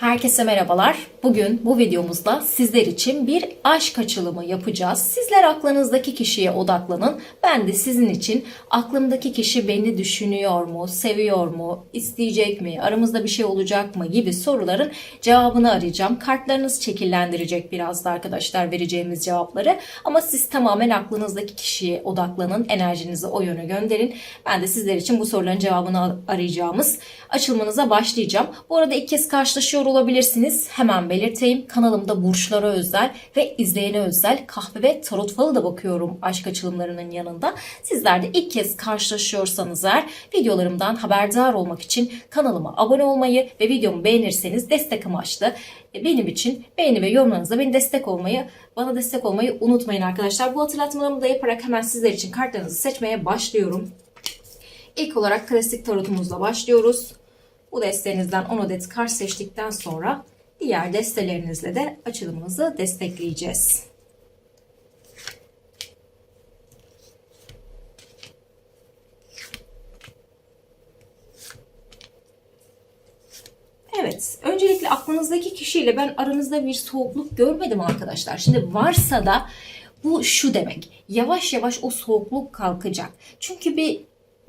Herkese merhabalar. Bugün bu videomuzda sizler için bir aşk açılımı yapacağız. Sizler aklınızdaki kişiye odaklanın. Ben de sizin için aklımdaki kişi beni düşünüyor mu, seviyor mu, isteyecek mi, aramızda bir şey olacak mı gibi soruların cevabını arayacağım. Kartlarınız şekillendirecek biraz da arkadaşlar vereceğimiz cevapları. Ama siz tamamen aklınızdaki kişiye odaklanın, enerjinizi o yöne gönderin. Ben de sizler için bu soruların cevabını arayacağımız açılmanıza başlayacağım. Bu arada ilk kez karşılaşıyor olabilirsiniz. Hemen belirteyim. Kanalımda burçlara özel ve izleyene özel kahve ve tarot falı da bakıyorum aşk açılımlarının yanında. Sizler de ilk kez karşılaşıyorsanız eğer videolarımdan haberdar olmak için kanalıma abone olmayı ve videomu beğenirseniz destek amaçlı e, benim için beğeni ve yorumlarınızla beni destek olmayı, bana destek olmayı unutmayın arkadaşlar. Bu hatırlatmalarımı da yaparak hemen sizler için kartlarınızı seçmeye başlıyorum. İlk olarak klasik tarotumuzla başlıyoruz. Bu destenizden 10 adet kart seçtikten sonra diğer destelerinizle de açılımınızı destekleyeceğiz. Evet, öncelikle aklınızdaki kişiyle ben aranızda bir soğukluk görmedim arkadaşlar. Şimdi varsa da bu şu demek. Yavaş yavaş o soğukluk kalkacak. Çünkü bir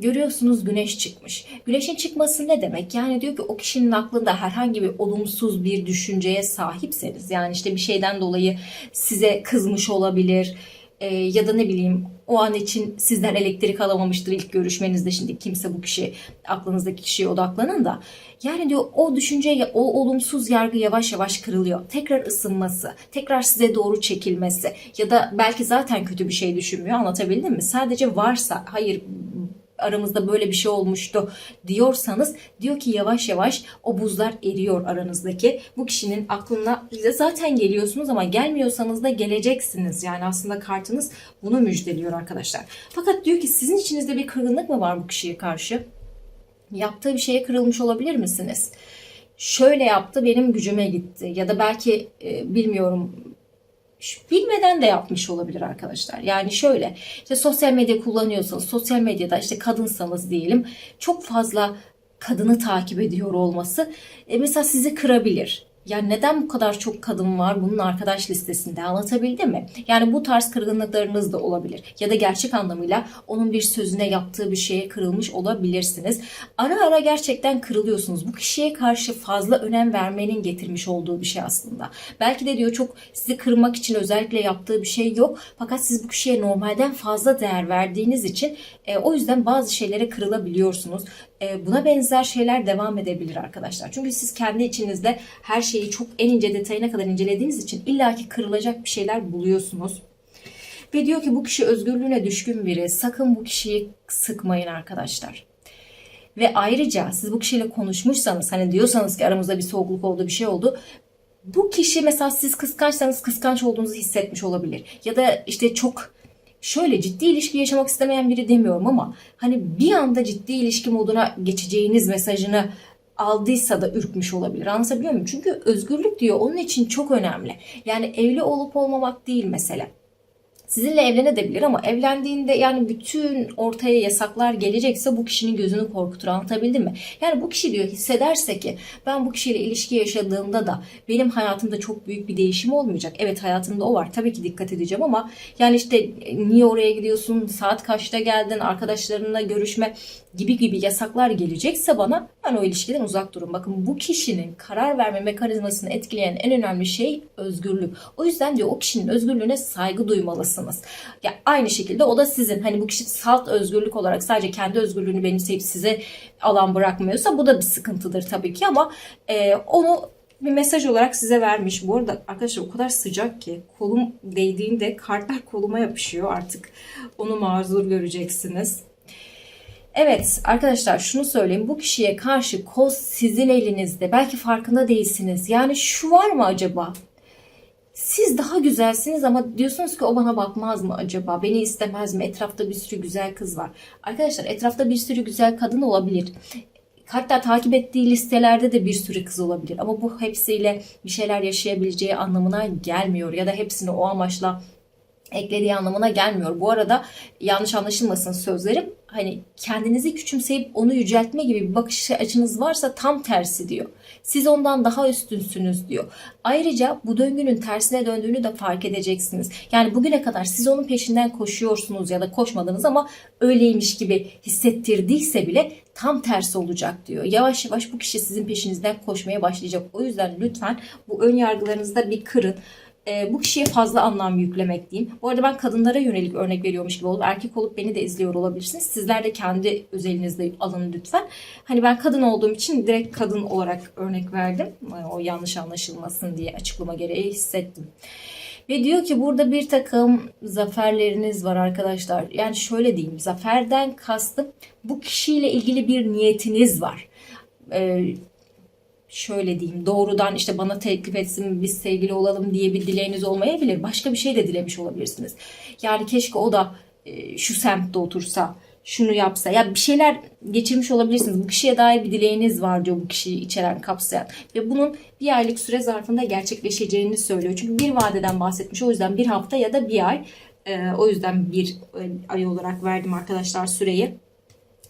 görüyorsunuz güneş çıkmış. Güneşin çıkması ne demek? Yani diyor ki o kişinin aklında herhangi bir olumsuz bir düşünceye sahipseniz yani işte bir şeyden dolayı size kızmış olabilir e, ya da ne bileyim o an için sizden elektrik alamamıştır ilk görüşmenizde şimdi kimse bu kişi aklınızdaki kişiye odaklanın da yani diyor o düşünce o olumsuz yargı yavaş yavaş kırılıyor. Tekrar ısınması, tekrar size doğru çekilmesi ya da belki zaten kötü bir şey düşünmüyor anlatabildim mi? Sadece varsa hayır aramızda böyle bir şey olmuştu diyorsanız diyor ki yavaş yavaş o buzlar eriyor aranızdaki. Bu kişinin aklına zaten geliyorsunuz ama gelmiyorsanız da geleceksiniz. Yani aslında kartınız bunu müjdeliyor arkadaşlar. Fakat diyor ki sizin içinizde bir kırgınlık mı var bu kişiye karşı? Yaptığı bir şeye kırılmış olabilir misiniz? Şöyle yaptı benim gücüme gitti ya da belki e, bilmiyorum bilmeden de yapmış olabilir arkadaşlar. Yani şöyle işte sosyal medya kullanıyorsanız sosyal medyada işte kadınsanız diyelim çok fazla kadını takip ediyor olması e, mesela sizi kırabilir. Yani neden bu kadar çok kadın var bunun arkadaş listesinde anlatabildim mi? Yani bu tarz kırgınlıklarınız da olabilir. Ya da gerçek anlamıyla onun bir sözüne yaptığı bir şeye kırılmış olabilirsiniz. Ara ara gerçekten kırılıyorsunuz. Bu kişiye karşı fazla önem vermenin getirmiş olduğu bir şey aslında. Belki de diyor çok sizi kırmak için özellikle yaptığı bir şey yok. Fakat siz bu kişiye normalden fazla değer verdiğiniz için e, o yüzden bazı şeylere kırılabiliyorsunuz. E, buna benzer şeyler devam edebilir arkadaşlar. Çünkü siz kendi içinizde her şeyi çok en ince detayına kadar incelediğiniz için illaki kırılacak bir şeyler buluyorsunuz. Ve diyor ki bu kişi özgürlüğüne düşkün biri. Sakın bu kişiyi sıkmayın arkadaşlar. Ve ayrıca siz bu kişiyle konuşmuşsanız hani diyorsanız ki aramızda bir soğukluk oldu bir şey oldu. Bu kişi mesela siz kıskançsanız kıskanç olduğunuzu hissetmiş olabilir. Ya da işte çok şöyle ciddi ilişki yaşamak istemeyen biri demiyorum ama hani bir anda ciddi ilişki moduna geçeceğiniz mesajını aldıysa da ürkmüş olabilir. Anlatabiliyor muyum? Çünkü özgürlük diyor onun için çok önemli. Yani evli olup olmamak değil mesele sizinle evlenebilir ama evlendiğinde yani bütün ortaya yasaklar gelecekse bu kişinin gözünü korkutur anlatabildim mi? Yani bu kişi diyor hissederse ki ben bu kişiyle ilişki yaşadığımda da benim hayatımda çok büyük bir değişim olmayacak. Evet hayatımda o var tabii ki dikkat edeceğim ama yani işte niye oraya gidiyorsun saat kaçta geldin arkadaşlarınla görüşme gibi gibi yasaklar gelecekse bana ben o ilişkiden uzak durun. Bakın bu kişinin karar verme mekanizmasını etkileyen en önemli şey özgürlük. O yüzden diyor o kişinin özgürlüğüne saygı duymalısınız. Ya aynı şekilde o da sizin hani bu kişi salt özgürlük olarak sadece kendi özgürlüğünü benimseyip size alan bırakmıyorsa bu da bir sıkıntıdır tabii ki ama e, onu bir mesaj olarak size vermiş. Bu arada arkadaşlar o kadar sıcak ki kolum değdiğinde kartlar koluma yapışıyor artık. Onu mazur göreceksiniz. Evet arkadaşlar şunu söyleyeyim. Bu kişiye karşı koz sizin elinizde. Belki farkında değilsiniz. Yani şu var mı acaba? Siz daha güzelsiniz ama diyorsunuz ki o bana bakmaz mı acaba? Beni istemez mi? Etrafta bir sürü güzel kız var. Arkadaşlar etrafta bir sürü güzel kadın olabilir. Hatta takip ettiği listelerde de bir sürü kız olabilir. Ama bu hepsiyle bir şeyler yaşayabileceği anlamına gelmiyor. Ya da hepsini o amaçla eklediği anlamına gelmiyor. Bu arada yanlış anlaşılmasın sözlerim. hani kendinizi küçümseyip onu yüceltme gibi bir bakış açınız varsa tam tersi diyor. Siz ondan daha üstünsünüz diyor. Ayrıca bu döngünün tersine döndüğünü de fark edeceksiniz. Yani bugüne kadar siz onun peşinden koşuyorsunuz ya da koşmadınız ama öyleymiş gibi hissettirdiyse bile tam tersi olacak diyor. Yavaş yavaş bu kişi sizin peşinizden koşmaya başlayacak. O yüzden lütfen bu ön yargılarınızı da bir kırın e, bu kişiye fazla anlam yüklemek diyeyim. Bu arada ben kadınlara yönelik örnek veriyormuş gibi oldu. Erkek olup beni de izliyor olabilirsiniz. Sizler de kendi özelinizde alın lütfen. Hani ben kadın olduğum için direkt kadın olarak örnek verdim. O yanlış anlaşılmasın diye açıklama gereği hissettim. Ve diyor ki burada bir takım zaferleriniz var arkadaşlar. Yani şöyle diyeyim. Zaferden kastım bu kişiyle ilgili bir niyetiniz var. Ee, şöyle diyeyim doğrudan işte bana teklif etsin biz sevgili olalım diye bir dileğiniz olmayabilir. Başka bir şey de dilemiş olabilirsiniz. Yani keşke o da e, şu semtte otursa, şunu yapsa. Ya bir şeyler geçirmiş olabilirsiniz. Bu kişiye dair bir dileğiniz var diyor bu kişiyi içeren, kapsayan. Ve bunun bir aylık süre zarfında gerçekleşeceğini söylüyor. Çünkü bir vadeden bahsetmiş. O yüzden bir hafta ya da bir ay. E, o yüzden bir e, ay olarak verdim arkadaşlar süreyi.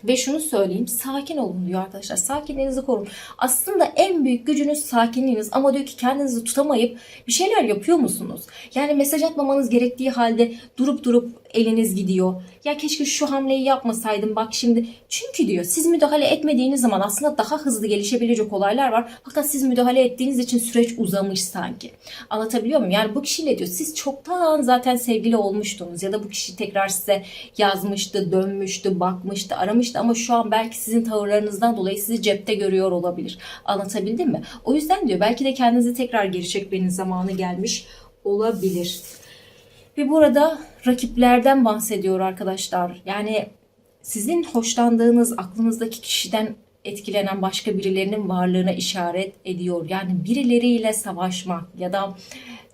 Ve şunu söyleyeyim sakin olun diyor arkadaşlar. Sakinliğinizi korun. Aslında en büyük gücünüz sakinliğiniz ama diyor ki kendinizi tutamayıp bir şeyler yapıyor musunuz? Yani mesaj atmamanız gerektiği halde durup durup eliniz gidiyor. Ya keşke şu hamleyi yapmasaydım bak şimdi. Çünkü diyor siz müdahale etmediğiniz zaman aslında daha hızlı gelişebilecek olaylar var. Fakat siz müdahale ettiğiniz için süreç uzamış sanki. Anlatabiliyor muyum? Yani bu kişiyle diyor siz çoktan zaten sevgili olmuştunuz ya da bu kişi tekrar size yazmıştı, dönmüştü, bakmıştı, aramıştı ama şu an belki sizin tavırlarınızdan dolayı sizi cepte görüyor olabilir. Anlatabildim mi? O yüzden diyor belki de kendinizi tekrar geri çekmenin zamanı gelmiş olabilir. Ve burada rakiplerden bahsediyor arkadaşlar. Yani sizin hoşlandığınız aklınızdaki kişiden etkilenen başka birilerinin varlığına işaret ediyor. Yani birileriyle savaşmak ya da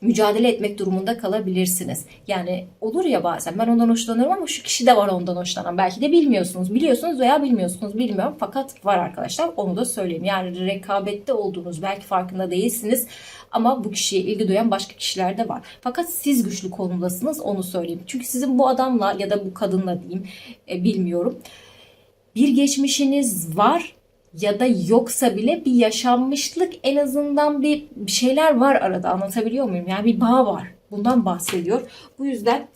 mücadele etmek durumunda kalabilirsiniz. Yani olur ya bazen ben ondan hoşlanıyorum ama şu kişi de var ondan hoşlanan. Belki de bilmiyorsunuz. Biliyorsunuz veya bilmiyorsunuz. Bilmiyorum fakat var arkadaşlar. Onu da söyleyeyim. Yani rekabette olduğunuz belki farkında değilsiniz ama bu kişiye ilgi duyan başka kişiler de var. Fakat siz güçlü konumdasınız onu söyleyeyim. Çünkü sizin bu adamla ya da bu kadınla diyeyim e, bilmiyorum. Bir geçmişiniz var ya da yoksa bile bir yaşanmışlık en azından bir, bir şeyler var arada anlatabiliyor muyum? Yani bir bağ var. Bundan bahsediyor. Bu yüzden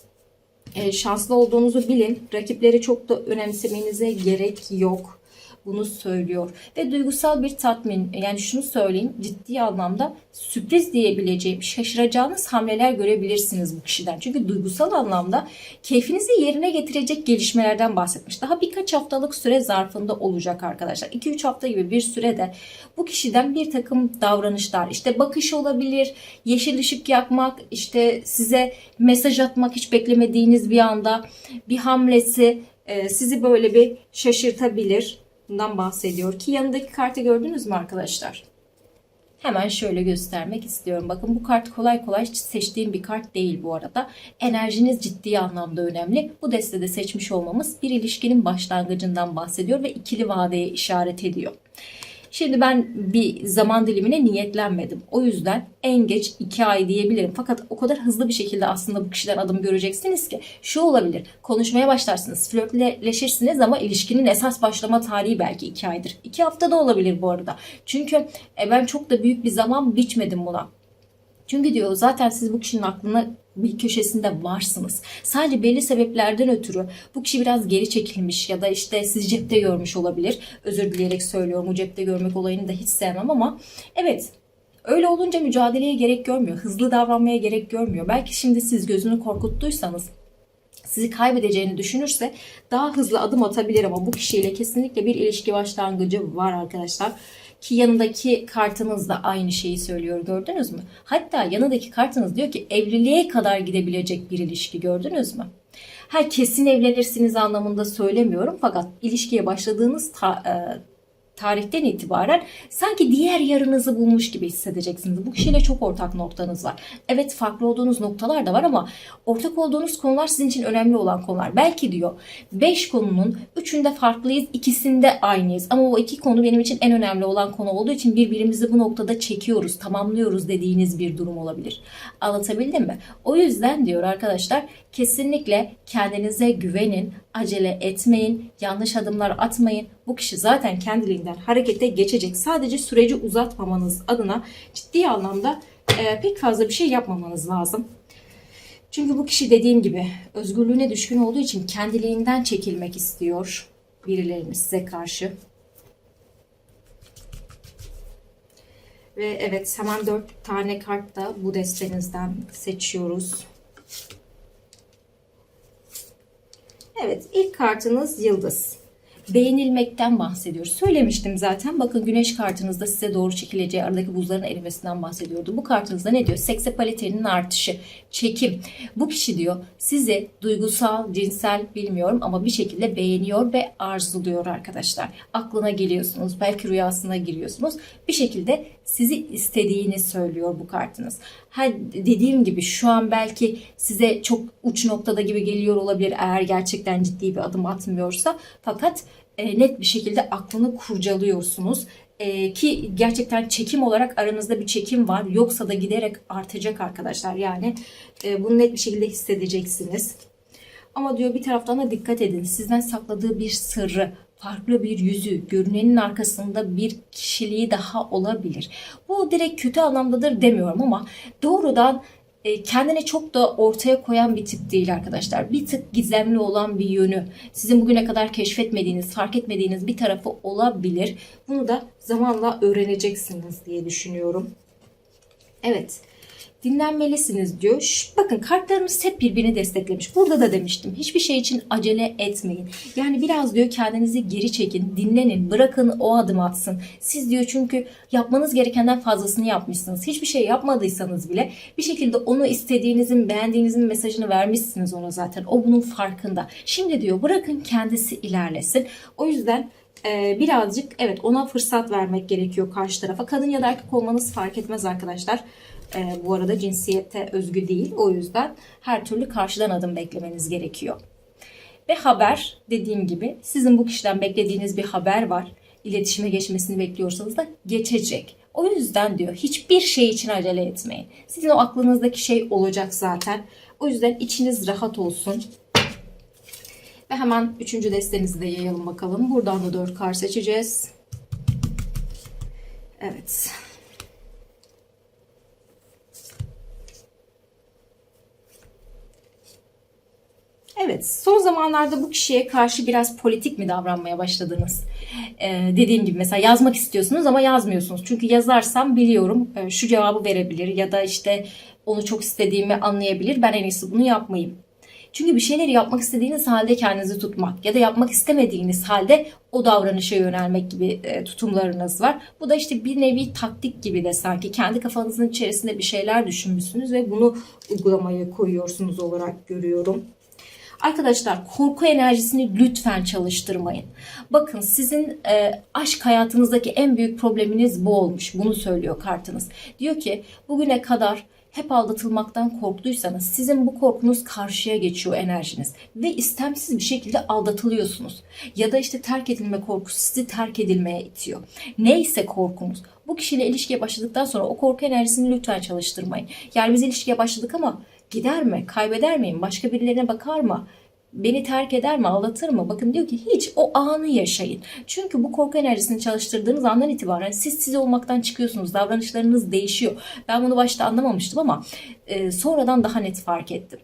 e, şanslı olduğunuzu bilin. Rakipleri çok da önemsemenize gerek yok. Bunu söylüyor. Ve duygusal bir tatmin. Yani şunu söyleyeyim. Ciddi anlamda sürpriz diyebileceğim şaşıracağınız hamleler görebilirsiniz bu kişiden. Çünkü duygusal anlamda keyfinizi yerine getirecek gelişmelerden bahsetmiş. Daha birkaç haftalık süre zarfında olacak arkadaşlar. 2-3 hafta gibi bir sürede bu kişiden bir takım davranışlar işte bakış olabilir, yeşil ışık yakmak, işte size mesaj atmak hiç beklemediğiniz bir anda bir hamlesi e, sizi böyle bir şaşırtabilir. Bundan bahsediyor ki yanındaki kartı gördünüz mü arkadaşlar? Hemen şöyle göstermek istiyorum. Bakın bu kart kolay kolay seçtiğim bir kart değil bu arada. Enerjiniz ciddi anlamda önemli. Bu destede seçmiş olmamız bir ilişkinin başlangıcından bahsediyor ve ikili vadeye işaret ediyor. Şimdi ben bir zaman dilimine niyetlenmedim. O yüzden en geç 2 ay diyebilirim. Fakat o kadar hızlı bir şekilde aslında bu kişiden adım göreceksiniz ki şu olabilir. Konuşmaya başlarsınız, flörtleşirsiniz ama ilişkinin esas başlama tarihi belki 2 aydır. 2 hafta da olabilir bu arada. Çünkü e, ben çok da büyük bir zaman biçmedim buna. Çünkü diyor zaten siz bu kişinin aklına bir köşesinde varsınız. Sadece belli sebeplerden ötürü bu kişi biraz geri çekilmiş ya da işte sizi cepte görmüş olabilir. Özür dileyerek söylüyorum. O cepte görmek olayını da hiç sevmem ama evet Öyle olunca mücadeleye gerek görmüyor. Hızlı davranmaya gerek görmüyor. Belki şimdi siz gözünü korkuttuysanız sizi kaybedeceğini düşünürse daha hızlı adım atabilir ama bu kişiyle kesinlikle bir ilişki başlangıcı var arkadaşlar. Ki yanındaki kartınız da aynı şeyi söylüyor gördünüz mü? Hatta yanındaki kartınız diyor ki evliliğe kadar gidebilecek bir ilişki gördünüz mü? Ha kesin evlenirsiniz anlamında söylemiyorum fakat ilişkiye başladığınız ta, e, tarihten itibaren sanki diğer yarınızı bulmuş gibi hissedeceksiniz. Bu kişiyle çok ortak noktanız var. Evet farklı olduğunuz noktalar da var ama ortak olduğunuz konular sizin için önemli olan konular. Belki diyor 5 konunun 3'ünde farklıyız, ikisinde aynıyız. Ama o iki konu benim için en önemli olan konu olduğu için birbirimizi bu noktada çekiyoruz, tamamlıyoruz dediğiniz bir durum olabilir. Anlatabildim mi? O yüzden diyor arkadaşlar kesinlikle kendinize güvenin acele etmeyin, yanlış adımlar atmayın. Bu kişi zaten kendiliğinden harekete geçecek. Sadece süreci uzatmamanız adına ciddi anlamda e, pek fazla bir şey yapmamanız lazım. Çünkü bu kişi dediğim gibi özgürlüğüne düşkün olduğu için kendiliğinden çekilmek istiyor birilerinin size karşı. Ve evet hemen dört tane kart da bu destenizden seçiyoruz. Evet ilk kartınız yıldız. Beğenilmekten bahsediyoruz. Söylemiştim zaten. Bakın güneş kartınızda size doğru çekileceği aradaki buzların erimesinden bahsediyordu. Bu kartınızda ne diyor? Seksapalitenin artışı, çekim. Bu kişi diyor sizi duygusal, cinsel bilmiyorum ama bir şekilde beğeniyor ve arzuluyor arkadaşlar. Aklına geliyorsunuz. Belki rüyasına giriyorsunuz. Bir şekilde sizi istediğini söylüyor bu kartınız. Ha, dediğim gibi şu an belki size çok uç noktada gibi geliyor olabilir eğer gerçekten ciddi bir adım atmıyorsa. Fakat e, net bir şekilde aklını kurcalıyorsunuz. E, ki gerçekten çekim olarak aranızda bir çekim var. Yoksa da giderek artacak arkadaşlar. Yani e, bunu net bir şekilde hissedeceksiniz. Ama diyor bir taraftan da dikkat edin. Sizden sakladığı bir sırrı, farklı bir yüzü, görünenin arkasında bir kişiliği daha olabilir. Bu direkt kötü anlamdadır demiyorum ama doğrudan e, kendini çok da ortaya koyan bir tip değil arkadaşlar. Bir tık gizemli olan bir yönü, sizin bugüne kadar keşfetmediğiniz, fark etmediğiniz bir tarafı olabilir. Bunu da zamanla öğreneceksiniz diye düşünüyorum. Evet dinlenmelisiniz diyor. Şş, bakın kartlarımız hep birbirini desteklemiş. Burada da demiştim. Hiçbir şey için acele etmeyin. Yani biraz diyor kendinizi geri çekin, dinlenin, bırakın o adım atsın. Siz diyor çünkü yapmanız gerekenden fazlasını yapmışsınız. Hiçbir şey yapmadıysanız bile bir şekilde onu istediğinizin, beğendiğinizin mesajını vermişsiniz ona zaten. O bunun farkında. Şimdi diyor bırakın kendisi ilerlesin. O yüzden e, birazcık evet ona fırsat vermek gerekiyor karşı tarafa. Kadın ya da erkek olmanız fark etmez arkadaşlar. E, bu arada cinsiyete özgü değil. O yüzden her türlü karşıdan adım beklemeniz gerekiyor. Ve haber dediğim gibi sizin bu kişiden beklediğiniz bir haber var. İletişime geçmesini bekliyorsanız da geçecek. O yüzden diyor hiçbir şey için acele etmeyin. Sizin o aklınızdaki şey olacak zaten. O yüzden içiniz rahat olsun. Ve hemen üçüncü destenizi de yayalım bakalım. Buradan da dört kar seçeceğiz. Evet. Evet, son zamanlarda bu kişiye karşı biraz politik mi davranmaya başladınız? Ee, dediğim gibi mesela yazmak istiyorsunuz ama yazmıyorsunuz. Çünkü yazarsam biliyorum e, şu cevabı verebilir ya da işte onu çok istediğimi anlayabilir. Ben en iyisi bunu yapmayayım. Çünkü bir şeyleri yapmak istediğiniz halde kendinizi tutmak ya da yapmak istemediğiniz halde o davranışa yönelmek gibi e, tutumlarınız var. Bu da işte bir nevi taktik gibi de sanki kendi kafanızın içerisinde bir şeyler düşünmüşsünüz ve bunu uygulamaya koyuyorsunuz olarak görüyorum. Arkadaşlar korku enerjisini lütfen çalıştırmayın. Bakın sizin e, aşk hayatınızdaki en büyük probleminiz bu olmuş. Bunu söylüyor kartınız. Diyor ki bugüne kadar hep aldatılmaktan korktuysanız sizin bu korkunuz karşıya geçiyor enerjiniz ve istemsiz bir şekilde aldatılıyorsunuz. Ya da işte terk edilme korkusu sizi terk edilmeye itiyor. Neyse korkunuz. Bu kişiyle ilişkiye başladıktan sonra o korku enerjisini lütfen çalıştırmayın. Yani biz ilişkiye başladık ama gider mi? Kaybeder miyim? Başka birilerine bakar mı? beni terk eder mi, aldatır mı? Bakın diyor ki hiç o anı yaşayın. Çünkü bu korku enerjisini çalıştırdığınız andan itibaren siz siz olmaktan çıkıyorsunuz. Davranışlarınız değişiyor. Ben bunu başta anlamamıştım ama e, sonradan daha net fark ettim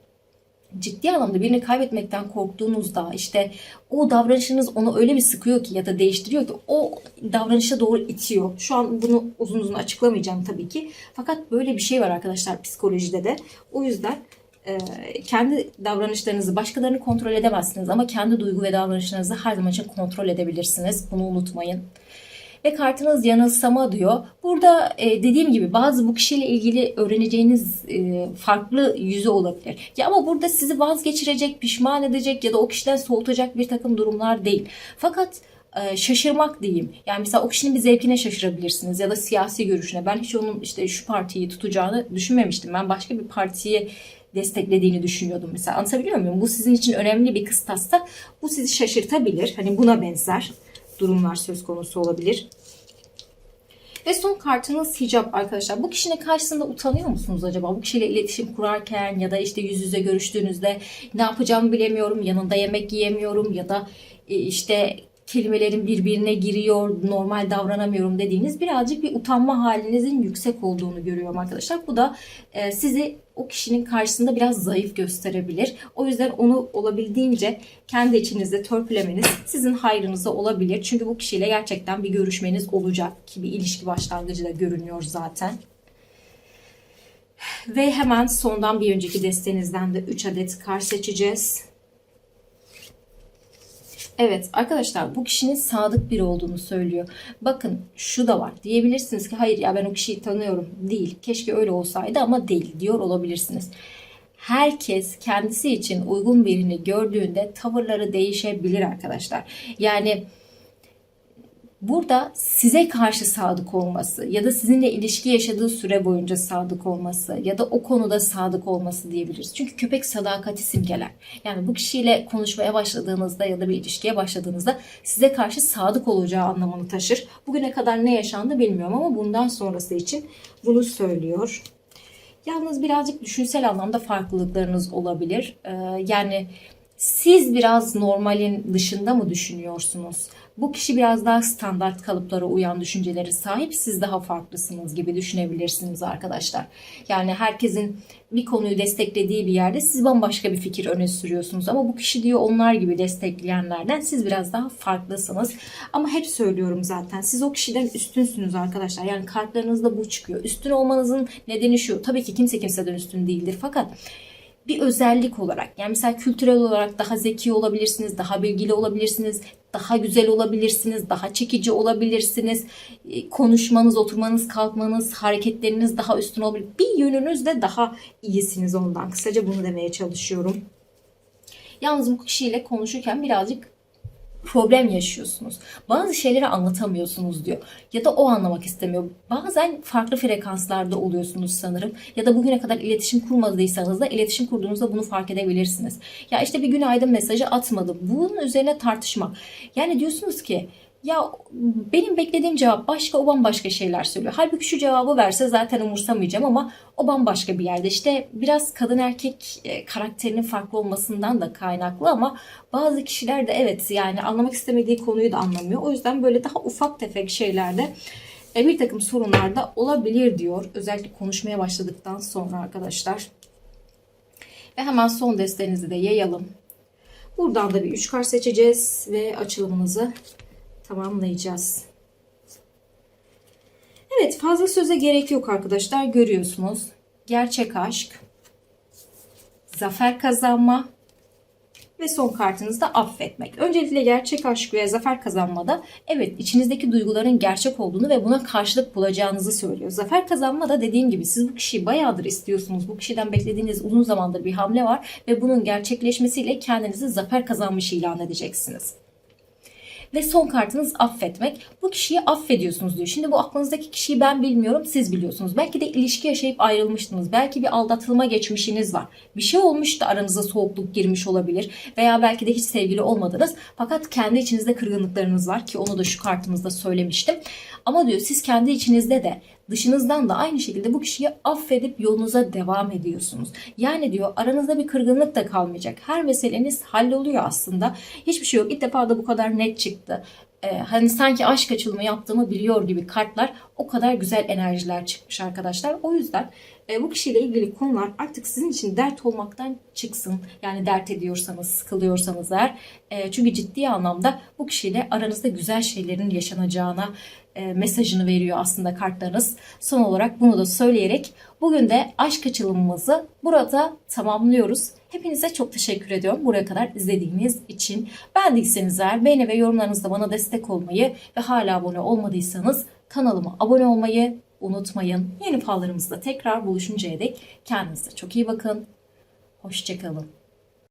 ciddi anlamda birini kaybetmekten korktuğunuzda işte o davranışınız onu öyle bir sıkıyor ki ya da değiştiriyor ki o davranışa doğru itiyor. Şu an bunu uzun uzun açıklamayacağım tabii ki. Fakat böyle bir şey var arkadaşlar psikolojide de. O yüzden e, kendi davranışlarınızı başkalarını kontrol edemezsiniz ama kendi duygu ve davranışlarınızı her zaman için kontrol edebilirsiniz. Bunu unutmayın. Ve kartınız yanılsama diyor. Burada e, dediğim gibi bazı bu kişiyle ilgili öğreneceğiniz e, farklı yüzü olabilir. Ya ama burada sizi vazgeçirecek, pişman edecek ya da o kişiden soğutacak bir takım durumlar değil. Fakat e, şaşırmak diyeyim. Yani mesela o kişinin bir zevkine şaşırabilirsiniz ya da siyasi görüşüne. Ben hiç onun işte şu partiyi tutacağını düşünmemiştim. Ben başka bir partiye desteklediğini düşünüyordum mesela. Anlatabiliyor muyum? Bu sizin için önemli bir kıstasta bu sizi şaşırtabilir. Hani buna benzer durumlar söz konusu olabilir. Ve son kartınız hicap arkadaşlar. Bu kişinin karşısında utanıyor musunuz acaba? Bu kişiyle iletişim kurarken ya da işte yüz yüze görüştüğünüzde ne yapacağımı bilemiyorum. Yanında yemek yiyemiyorum ya da e, işte kelimelerin birbirine giriyor, normal davranamıyorum dediğiniz birazcık bir utanma halinizin yüksek olduğunu görüyorum arkadaşlar. Bu da e, sizi o kişinin karşısında biraz zayıf gösterebilir. O yüzden onu olabildiğince kendi içinizde törpülemeniz sizin hayrınıza olabilir. Çünkü bu kişiyle gerçekten bir görüşmeniz olacak ki bir ilişki başlangıcı da görünüyor zaten. Ve hemen sondan bir önceki destenizden de 3 adet kar seçeceğiz. Evet arkadaşlar bu kişinin sadık biri olduğunu söylüyor. Bakın şu da var diyebilirsiniz ki hayır ya ben o kişiyi tanıyorum. Değil. Keşke öyle olsaydı ama değil diyor olabilirsiniz. Herkes kendisi için uygun birini gördüğünde tavırları değişebilir arkadaşlar. Yani burada size karşı sadık olması ya da sizinle ilişki yaşadığı süre boyunca sadık olması ya da o konuda sadık olması diyebiliriz. Çünkü köpek sadakati simgeler. Yani bu kişiyle konuşmaya başladığınızda ya da bir ilişkiye başladığınızda size karşı sadık olacağı anlamını taşır. Bugüne kadar ne yaşandı bilmiyorum ama bundan sonrası için bunu söylüyor. Yalnız birazcık düşünsel anlamda farklılıklarınız olabilir. Ee, yani siz biraz normalin dışında mı düşünüyorsunuz? Bu kişi biraz daha standart kalıplara uyan düşünceleri sahip. Siz daha farklısınız gibi düşünebilirsiniz arkadaşlar. Yani herkesin bir konuyu desteklediği bir yerde siz bambaşka bir fikir öne sürüyorsunuz. Ama bu kişi diyor onlar gibi destekleyenlerden siz biraz daha farklısınız. Ama hep söylüyorum zaten siz o kişiden üstünsünüz arkadaşlar. Yani kartlarınızda bu çıkıyor. Üstün olmanızın nedeni şu. Tabii ki kimse kimseden üstün değildir. Fakat bir özellik olarak yani mesela kültürel olarak daha zeki olabilirsiniz, daha bilgili olabilirsiniz, daha güzel olabilirsiniz, daha çekici olabilirsiniz. E, Konuşmanız, oturmanız, kalkmanız, hareketleriniz daha üstün olabilir. Bir yönünüzde daha iyisiniz ondan. Kısaca bunu demeye çalışıyorum. Yalnız bu kişiyle konuşurken birazcık problem yaşıyorsunuz. Bazı şeyleri anlatamıyorsunuz diyor. Ya da o anlamak istemiyor. Bazen farklı frekanslarda oluyorsunuz sanırım. Ya da bugüne kadar iletişim kurmadıysanız da iletişim kurduğunuzda bunu fark edebilirsiniz. Ya işte bir günaydın mesajı atmadı. Bunun üzerine tartışmak. Yani diyorsunuz ki ya benim beklediğim cevap başka o bambaşka şeyler söylüyor. Halbuki şu cevabı verse zaten umursamayacağım ama o bambaşka bir yerde. İşte biraz kadın erkek e, karakterinin farklı olmasından da kaynaklı ama bazı kişiler de evet yani anlamak istemediği konuyu da anlamıyor. O yüzden böyle daha ufak tefek şeylerde e, bir takım sorunlar da olabilir diyor. Özellikle konuşmaya başladıktan sonra arkadaşlar. Ve hemen son destenizi de yayalım. Buradan da bir üç kart seçeceğiz ve açılımımızı tamamlayacağız. Evet fazla söze gerek yok arkadaşlar. Görüyorsunuz. Gerçek aşk, zafer kazanma ve son kartınız da affetmek. Öncelikle gerçek aşk ve zafer kazanmada evet içinizdeki duyguların gerçek olduğunu ve buna karşılık bulacağınızı söylüyor. Zafer kazanma da dediğim gibi siz bu kişiyi bayağıdır istiyorsunuz. Bu kişiden beklediğiniz uzun zamandır bir hamle var ve bunun gerçekleşmesiyle kendinizi zafer kazanmış ilan edeceksiniz. Ve son kartınız affetmek. Bu kişiyi affediyorsunuz diyor. Şimdi bu aklınızdaki kişiyi ben bilmiyorum siz biliyorsunuz. Belki de ilişki yaşayıp ayrılmıştınız. Belki bir aldatılma geçmişiniz var. Bir şey olmuş da aranıza soğukluk girmiş olabilir. Veya belki de hiç sevgili olmadınız. Fakat kendi içinizde kırgınlıklarınız var ki onu da şu kartımızda söylemiştim. Ama diyor siz kendi içinizde de dışınızdan da aynı şekilde bu kişiyi affedip yolunuza devam ediyorsunuz. Yani diyor aranızda bir kırgınlık da kalmayacak. Her meseleniz halloluyor aslında. Hiçbir şey yok. İlk defa da bu kadar net çıktı. Ee, hani sanki aşk açılımı yaptığımı biliyor gibi kartlar o kadar güzel enerjiler çıkmış arkadaşlar. O yüzden e, bu kişiyle ilgili konular artık sizin için dert olmaktan çıksın. Yani dert ediyorsanız, sıkılıyorsanız eğer. E, çünkü ciddi anlamda bu kişiyle aranızda güzel şeylerin yaşanacağına mesajını veriyor aslında kartlarınız. Son olarak bunu da söyleyerek bugün de aşk açılımımızı burada tamamlıyoruz. Hepinize çok teşekkür ediyorum buraya kadar izlediğiniz için. Beğendiyseniz eğer beğeni ve yorumlarınızda bana destek olmayı ve hala abone olmadıysanız kanalıma abone olmayı unutmayın. Yeni fallarımızda tekrar buluşuncaya dek kendinize çok iyi bakın. Hoşçakalın.